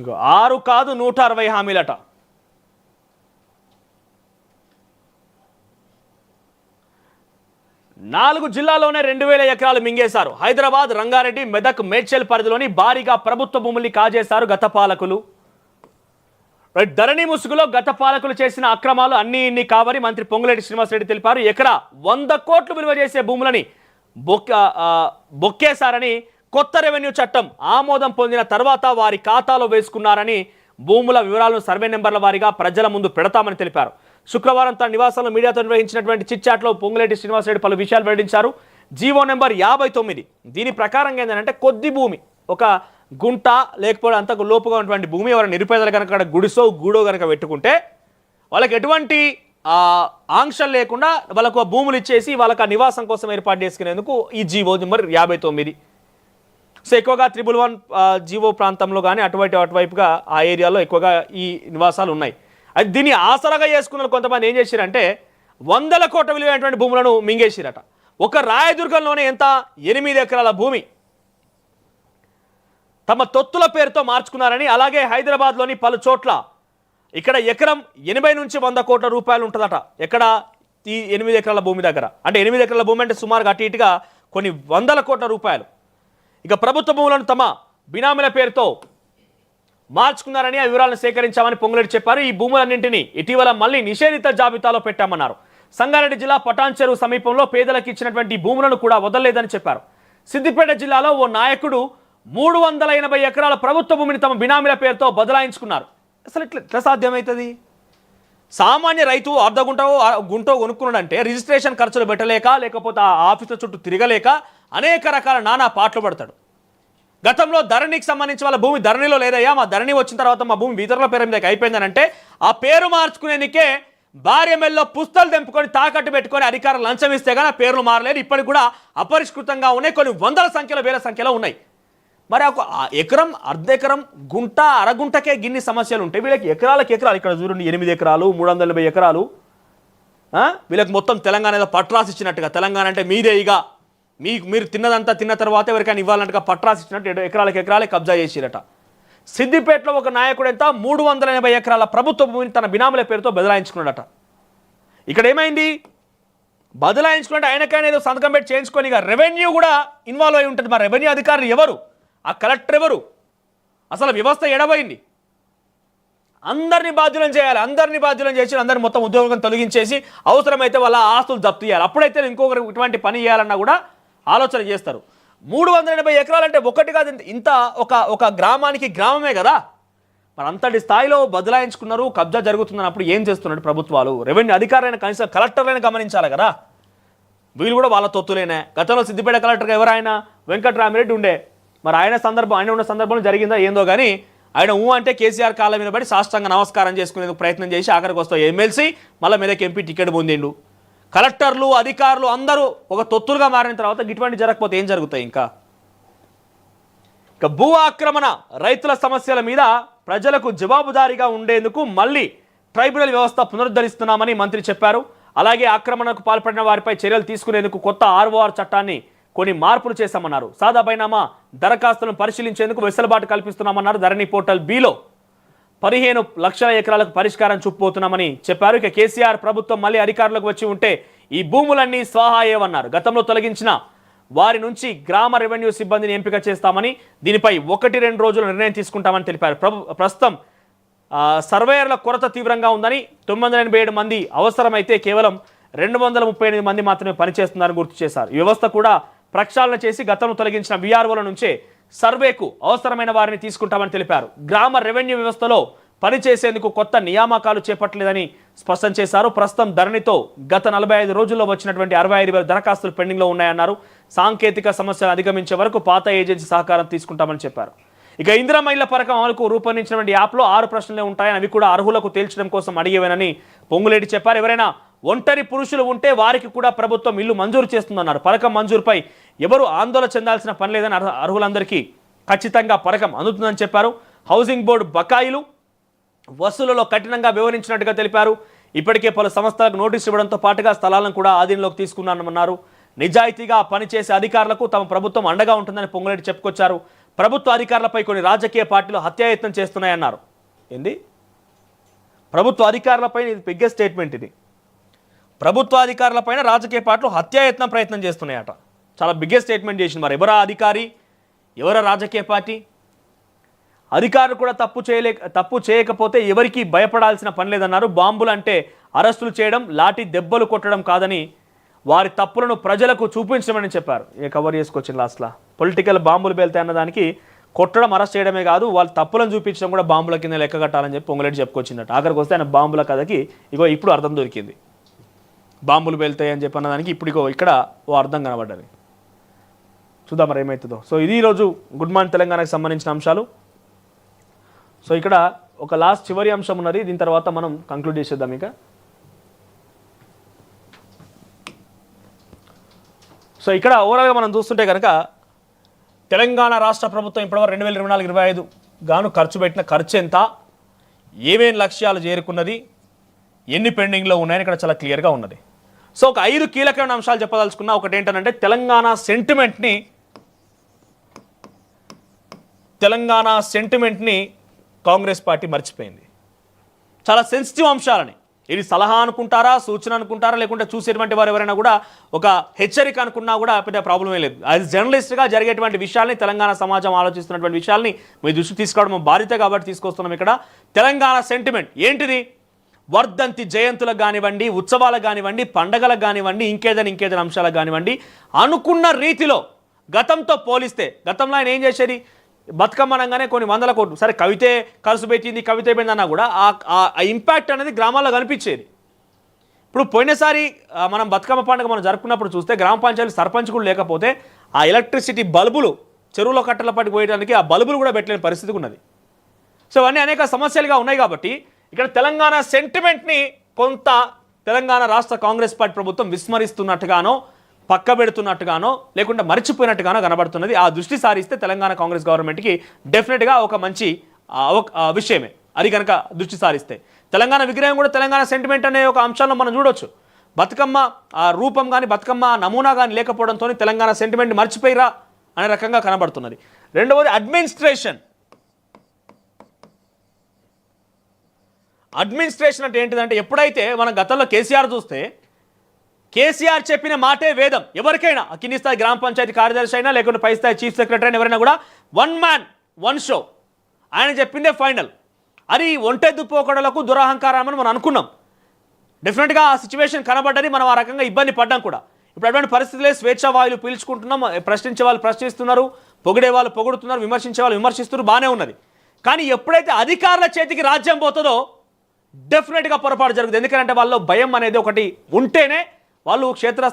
ఇంకో ఆరు కాదు నూట అరవై హామీలట. నాలుగు జిల్లాల్లోనే రెండు వేల ఎకరాలు మింగేశారు. హైదరాబాద్ రంగారెడ్డి మెదక్ మేడ్చల్ పరిధిలోని భారీగా ప్రభుత్వ భూముల్ని కాజేశారు గత పాలకులు. ధరణి ముసుగులో గత పాలకులు చేసిన అక్రమాలు అన్ని ఇన్ని కావని మంత్రి పొంగులేటి శ్రీనివాసరెడ్డి తెలిపారు. ఎకరా వంద కోట్లు విలువ చేసే భూములని బొక్క బొక్కేశారని కొత్త రెవెన్యూ చట్టం ఆమోదం పొందిన తర్వాత వారి ఖాతాలో వేసుకున్నారని భూముల వివరాలను సర్వే నెంబర్ల వారీగా ప్రజల ముందు పెడతామని తెలిపారు. శుక్రవారం తన నివాసంలో మీడియాతో నిర్వహించినటువంటి చిట్చాట్లో పొంగులేటి శ్రీనివాసరెడ్డి పలు విషయాలు వెల్లడించారు. జీవో నెంబర్ యాభై తొమ్మిది. దీని ప్రకారంగా ఏంటంటే కొద్ది భూమి ఒక గుంట లేకపోతే అంతకు లోపుగా ఉన్నటువంటి భూమి ఎవరైనా నిరుపేదలు కనుక గుడిసో గూడో కనుక పెట్టుకుంటే వాళ్ళకి ఎటువంటి ఆంక్షలు లేకుండా వాళ్ళకు ఆ భూములు ఇచ్చేసి వాళ్ళకి ఆ నివాసం కోసం ఏర్పాటు చేసుకునేందుకు ఈ జీవో నెంబర్ యాభై తొమ్మిది సో ఎక్కువగా త్రిబుల్ వన్ జీవో ప్రాంతంలో కానీ అటువైపు అటువైపుగా ఆ ఏరియాలో ఎక్కువగా ఈ నివాసాలు ఉన్నాయి. అది దీన్ని ఆసరాగా చేసుకున్న కొంతమంది ఏం చేశారంటే వందల కోట్ల విలువైనటువంటి భూములను మింగేసిరట. ఒక రాయదుర్గంలోనే ఎంత? ఎనిమిది ఎకరాల భూమి. తమ తొత్తుల పేరుతో మార్చుకున్నారని అలాగే హైదరాబాద్లోని పలు చోట్ల ఇక్కడ ఎకరం ఎనభై నుంచి వంద కోట్ల రూపాయలు ఉంటుందట. ఎక్కడ? ఈ ఎనిమిది ఎకరాల భూమి దగ్గర. అంటే ఎనిమిది ఎకరాల భూమి అంటే సుమారుగా అటు ఇటుగా కొన్ని వందల కోట్ల రూపాయలు. ఇక ప్రభుత్వ భూములను తమ బినామీల పేరుతో మార్చుకున్నారని ఆ వివరాలను సేకరించామని పొంగులేటి చెప్పారు. ఈ భూములన్నింటినీ ఇటీవల మళ్ళీ నిషేధిత జాబితాలో పెట్టామన్నారు. సంగారెడ్డి జిల్లా పటాన్ చెరువు సమీపంలో పేదలకు ఇచ్చినటువంటి భూములను కూడా వదలలేదని చెప్పారు. సిద్దిపేట జిల్లాలో ఓ నాయకుడు మూడు వందల ఎనభై ఎకరాల ప్రభుత్వ భూమిని తమ బినామీల పేరుతో బదలాయించుకున్నారు. అసలు ఇట్లా ఎట్లా సాధ్యమవుతుంది? సామాన్య రైతు అర్ధ గుంటో గుంటో కొనుక్కున్నాడంటే రిజిస్ట్రేషన్ ఖర్చులు పెట్టలేక లేకపోతే ఆ ఆఫీసుల చుట్టూ తిరగలేక అనేక రకాల నానా పాటలు పడతాడు. గతంలో ధరణికి సంబంధించి వాళ్ళ భూమి ధరణిలో లేదయ్యా మా ధరణి వచ్చిన తర్వాత మా భూమి ఇతరుల పేరు మీద అయిపోయిందనంటే ఆ పేరు మార్చుకునేందుకే భార్య మెల్లో పుస్తలు తెంపుకొని తాకట్టు పెట్టుకొని అధికారులు లంచం ఇస్తే కానీ పేర్లు మారలేదు. ఇప్పటికి కూడా అపరిష్కృతంగా ఉన్నాయి. కొన్ని వందల సంఖ్యలో వేల సంఖ్యలో ఉన్నాయి. మరి ఒక ఎకరం అర్ధ ఎకరం గుంట అరగుంటకే గిన్ని సమస్యలు ఉంటాయి. వీళ్ళకి ఎకరాలకు ఎకరాలు. ఇక్కడ చూడండి ఎనిమిది ఎకరాలు మూడు వందల ఎనభై ఎకరాలు వీళ్ళకి మొత్తం తెలంగాణ ఏదో పట్రాసి ఇచ్చినట్టుగా. తెలంగాణ అంటే మీదే ఇక మీకు మీరు తిన్నదంతా తిన్న తర్వాత ఎవరికైనా ఇవ్వాలంటగా పట్రాసి ఇచ్చినట్టు ఎకరాలకు ఎకరాలే కబ్జా చేసిరట. సిద్దిపేటలో ఒక నాయకుడు ఎంత? మూడు వందల ఎనభై ఎకరాల ప్రభుత్వ భూమిని తన బినాముల పేరుతో బదలాయించుకున్నాడట. ఇక్కడ ఏమైంది? బదలాయించుకుంటే ఆయనకైనా ఏదో సంతకం పెట్టి చేయించుకొని ఇక రెవెన్యూ కూడా ఇన్వాల్వ్ అయి ఉంటుంది. మరి రెవెన్యూ అధికారులు ఎవరు? ఆ కలెక్టర్ ఎవరు? అసలు వ్యవస్థ ఎడబోయింది. అందరినీ బాధ్యులను చేయాలి అందరినీ బాధ్యులను చేసి అందరిని మొత్తం ఉద్యోగం తొలగించేసి అవసరమైతే వాళ్ళ ఆస్తులు జప్తు చేయాలి. అప్పుడైతే ఇంకొకరు ఇటువంటి పని చేయాలన్నా కూడా ఆలోచన చేస్తారు. మూడు వందల ఎనభై ఎకరాలంటే ఒకటి కాదు ఇంత- ఒక ఒక గ్రామానికి గ్రామమే కదా. మరి అంతటి స్థాయిలో బదలాయించుకున్నారు కబ్జా జరుగుతున్నప్పుడు ఏం చేస్తున్నాడు ప్రభుత్వాలు? రెవెన్యూ అధికారులైన కనీసం కలెక్టర్లైనా గమనించాలి కదా? వీళ్ళు కూడా వాళ్ళ తొత్తులేనే. గతంలో సిద్దిపేట కలెక్టర్గా ఎవరైనా వెంకట్రామిరెడ్డి ఉండే. మరి ఆయన సందర్భం ఆయన ఉన్న సందర్భంలో జరిగిందా ఏందో కానీ ఆయన ఊ అంటే కేసీఆర్ కాలం మీద పడి సాష్టంగా నమస్కారం చేసుకునేందుకు ప్రయత్నం చేసి ఆఖరికి వస్తాయి ఎమ్మెల్సీ మళ్ళీ మీదకి ఎంపీ టికెట్ పొందిండు. కలెక్టర్లు అధికారులు అందరూ ఒక తొత్తులుగా మారిన తర్వాత ఇటువంటి జరగకపోతే ఏం జరుగుతాయి ఇంకా? ఇక భూ ఆక్రమణ రైతుల సమస్యల మీద ప్రజలకు జవాబుదారీగా ఉండేందుకు మళ్ళీ ట్రైబ్యునల్ వ్యవస్థ పునరుద్ధరిస్తున్నామని మంత్రి చెప్పారు. అలాగే ఆక్రమణకు పాల్పడిన వారిపై చర్యలు తీసుకునేందుకు కొత్త ఆర్ఓఆర్ చట్టాన్ని కొన్ని మార్పులు చేశామన్నారు. సాదా బైనామా దరఖాస్తులను పరిశీలించేందుకు వెసులుబాటు కల్పిస్తున్నామన్నారు ధరణి పోర్టల్ బిలో. పదిహేను లక్షల ఎకరాలకు పరిష్కారం చూపుతున్నామని చెప్పారు. ఇక కేసీఆర్ ప్రభుత్వం మళ్ళీ అధికారులకు వచ్చి ఉంటే ఈ భూములన్నీ స్వాహాయేవన్నారు గతంలో తొలగించిన వారి నుంచి గ్రామ రెవెన్యూ సిబ్బందిని ఎంపిక చేస్తామని దీనిపై ఒకటి రెండు రోజులు నిర్ణయం తీసుకుంటామని తెలిపారు. ప్రస్తుతం సర్వేయర్ల కొరత తీవ్రంగా ఉందని తొమ్మిది వందల ఎనభై ఏడు మంది అవసరమైతే కేవలం రెండు వందల ముప్పై ఎనిమిది మంది మాత్రమే పనిచేస్తున్నారని గుర్తు చేశారు. వ్యవస్థ కూడా ప్రక్షాళన చేసి గతంలో తొలగించిన విఆర్ఓల నుంచే సర్వేకు అవసరమైన వారిని తీసుకుంటామని తెలిపారు. గ్రామ రెవెన్యూ వ్యవస్థలో పనిచేసేందుకు కొత్త నియామకాలు చేపట్టలేదని స్పష్టం చేశారు. ప్రస్తుతం ధరణితో గత నలభై ఐదు రోజుల్లో వచ్చినటువంటి అరవై ఐదు వేల దరఖాస్తులు పెండింగ్లో ఉన్నాయన్నారు. సాంకేతిక సమస్యలు అధిగమించే వరకు పాత ఏజెన్సీ సహకారం తీసుకుంటామని చెప్పారు. ఇక ఇందిరా పథకం అమలుకు రూపొందించినటువంటి యాప్లో ఆరు ప్రశ్నలే ఉంటాయని అవి కూడా అర్హులకు తేల్చడం కోసం అడిగేవనని పొంగులేటి చెప్పారు. ఎవరైనా ఒంటరి పురుషులు ఉంటే వారికి కూడా ప్రభుత్వం ఇల్లు మంజూరు చేస్తుందన్నారు. పథకం మంజూరుపై ఎవరు ఆందోళన చెందాల్సిన పని లేదని అర్హులందరికీ ఖచ్చితంగా పథకం అందుతుందని చెప్పారు. హౌసింగ్ బోర్డు బకాయిలు వసూలలో కఠినంగా వివరించినట్టుగా తెలిపారు. ఇప్పటికే పలు సంస్థలకు నోటీసు ఇవ్వడంతో పాటుగా స్థలాలను కూడా ఆధీనంలోకి తీసుకున్నామన్నారు నిజాయితీగా పనిచేసే అధికారులకు తమ ప్రభుత్వం అండగా ఉంటుందని పొంగులేటి చెప్పుకొచ్చారు. ప్రభుత్వ అధికారులపై కొన్ని రాజకీయ పార్టీలు హత్యాయత్నం చేస్తున్నాయన్నారు. ఏంది? ప్రభుత్వ అధికారులపై ఇది బిగ్గెస్ట్ స్టేట్మెంట్ ఇది. ప్రభుత్వాధికారుల పైన రాజకీయ పార్టీలు హత్యాయత్నం ప్రయత్నం చేస్తున్నాయట. చాలా బిగ్గెస్ట్ స్టేట్మెంట్ చేసింది మరి. ఎవరా అధికారి? ఎవరా రాజకీయ పార్టీ? అధికారులు కూడా తప్పు చేయలే తప్పు చేయకపోతే ఎవరికి భయపడాల్సిన పని లేదన్నారు. బాంబులు అంటే అరెస్టులు చేయడం లాఠీ దెబ్బలు కొట్టడం కాదని వారి తప్పులను ప్రజలకు చూపించమని చెప్పారు. ఏ కవర్ చేసుకొచ్చింది లాస్ట్లా? పొలిటికల్ బాంబులు పేలుతాయి అన్నదానికి కొట్టడం అరెస్ట్ చేయడమే కాదు వాళ్ళ తప్పులను చూపించడం కూడా బాంబుల కింద లెక్క కట్టాలని చెప్పి పొంగులేటి చెప్పుకొచ్చిందట. ఆఖరికి వస్తే ఆయన బాంబుల కథకి ఇగో ఇప్పుడు అర్థం దొరికింది. బాంబులు పేలుతాయి అని చెప్పి అన్నదానికి ఇప్పుడికో ఇక్కడ ఓ అర్థం కనబడ్డది. చూద్దాం మరి ఏమవుతుందో సో ఇది ఈరోజు గుడ్ మార్నింగ్ తెలంగాణకు సంబంధించిన అంశాలు. సో ఇక్కడ ఒక లాస్ట్ చివరి అంశం ఉన్నది దీని తర్వాత మనం కంక్లూడ్ చేసేద్దాం ఇక. సో ఇక్కడ ఓవరాల్గా మనం చూస్తుంటే కనుక తెలంగాణ రాష్ట్ర ప్రభుత్వం ఇప్పటివరకు రెండు వేల ఇరవై నాలుగు ఇరవై ఐదు గాను ఖర్చు పెట్టిన ఖర్చు ఎంత? ఏమేమి లక్ష్యాలు చేరుకున్నది? ఎన్ని పెండింగ్లో ఉన్నాయని ఇక్కడ చాలా క్లియర్గా ఉన్నది. సో ఒక ఐదు కీలకమైన అంశాలు చెప్పదలుచుకున్నా ఒకటి ఏంటంటే తెలంగాణ సెంటిమెంట్ని తెలంగాణ సెంటిమెంట్ని కాంగ్రెస్ పార్టీ మర్చిపోయింది. చాలా సెన్సిటివ్ అంశాలని. ఇది సలహా అనుకుంటారా సూచన అనుకుంటారా లేకుంటే చూసేటువంటి వారు ఎవరైనా కూడా ఒక హెచ్చరిక అనుకున్నా కూడా పెద్ద ప్రాబ్లమే లేదు. యాజ్ జర్నలిస్ట్గా జరిగేటువంటి విషయాల్ని తెలంగాణ సమాజం ఆలోచిస్తున్నటువంటి విషయాల్ని మీ దృష్టి తీసుకోవడం బాధ్యత కాబట్టి తీసుకొస్తున్నాం ఇక్కడ. తెలంగాణ సెంటిమెంట్ ఏంటిది? వర్ధంతి జయంతులకు కానివ్వండి ఉత్సవాలకు కానివ్వండి పండగలకు కానివ్వండి ఇంకేదైనా ఇంకేదైనా అంశాలకు కానివ్వండి అనుకున్న రీతిలో గతంతో పోలిస్తే గతంలో ఆయన ఏం చేసేది? బతుకమ్మ కొన్ని వందల కోట్లు. సరే కవితే ఖర్చు పెట్టింది కవిత పెట్టిందన్నా కూడా ఆ- ఆ ఇంపాక్ట్ అనేది గ్రామాల్లో కనిపించేది. ఇప్పుడు పోయినసారి మనం బతుకమ్మ పండుగ మనం జరుపుకున్నప్పుడు చూస్తే గ్రామ పంచాయతీ సర్పంచ్ కూడా లేకపోతే ఆ ఎలక్ట్రిసిటీ బల్బులు చెరువులో కట్టల పట్టుకు పోయడానికి ఆ బల్బులు కూడా పెట్టలేని పరిస్థితి ఉన్నది. సో అవన్నీ అనేక సమస్యలుగా ఉన్నాయి కాబట్టి ఇక్కడ తెలంగాణ సెంటిమెంట్ని కొంత తెలంగాణ రాష్ట్ర కాంగ్రెస్ పార్టీ ప్రభుత్వం విస్మరిస్తున్నట్టుగానో పక్క పెడుతున్నట్టుగానో లేకుంటే మర్చిపోయినట్టుగానో కనబడుతున్నది. ఆ దృష్టి సారిస్తే తెలంగాణ కాంగ్రెస్ గవర్నమెంట్కి డెఫినెట్గా ఒక మంచి విషయమే. అది కనుక దృష్టి సారిస్తే. తెలంగాణ విగ్రహం కూడా తెలంగాణ సెంటిమెంట్ అనే ఒక అంశాలను మనం చూడొచ్చు. బతుకమ్మ ఆ రూపం కానీ బతుకమ్మ నమూనా కానీ లేకపోవడంతో తెలంగాణ సెంటిమెంట్ మర్చిపోయిరా అనే రకంగా కనబడుతున్నది. రెండవది అడ్మినిస్ట్రేషన్. అడ్మినిస్ట్రేషన్ అంటే ఏంటిదంటే ఎప్పుడైతే మనం గతంలో కేసీఆర్ చూస్తే కేసీఆర్ చెప్పిన మాటే వేదం. ఎవరికైనా ఆ కింది స్థాయి గ్రామ పంచాయతీ కార్యదర్శి అయినా లేకుంటే పై స్థాయి చీఫ్ సెక్రటరీ అయినా ఎవరైనా కూడా వన్ మ్యాన్ వన్ షో ఆయన చెప్పిందే ఫైనల్ అది ఒంటె దుప్పోకడలకు దురహంకారం అని మనం అనుకున్నాం. డెఫినెట్గా ఆ సిచ్యువేషన్ కనబడ్డది మనం ఆ రకంగా ఇబ్బంది పడ్డాం కూడా. ఇప్పుడు అటువంటి పరిస్థితులే స్వేచ్ఛ వాయులు పీల్చుకుంటున్నాం ప్రశ్నించే వాళ్ళు ప్రశ్నిస్తున్నారు పొగిడే వాళ్ళు పొగుడుతున్నారు విమర్శించే వాళ్ళు విమర్శిస్తున్నారు బాగానే ఉన్నది. కానీ ఎప్పుడైతే అధికారుల చేతికి రాజ్యం పోతుందో డెఫినెట్గా పొరపాటు జరుగుతుంది. ఎందుకంటే వాళ్ళలో భయం అనేది ఒకటి ఉంటేనే వాళ్ళు క్షేత్ర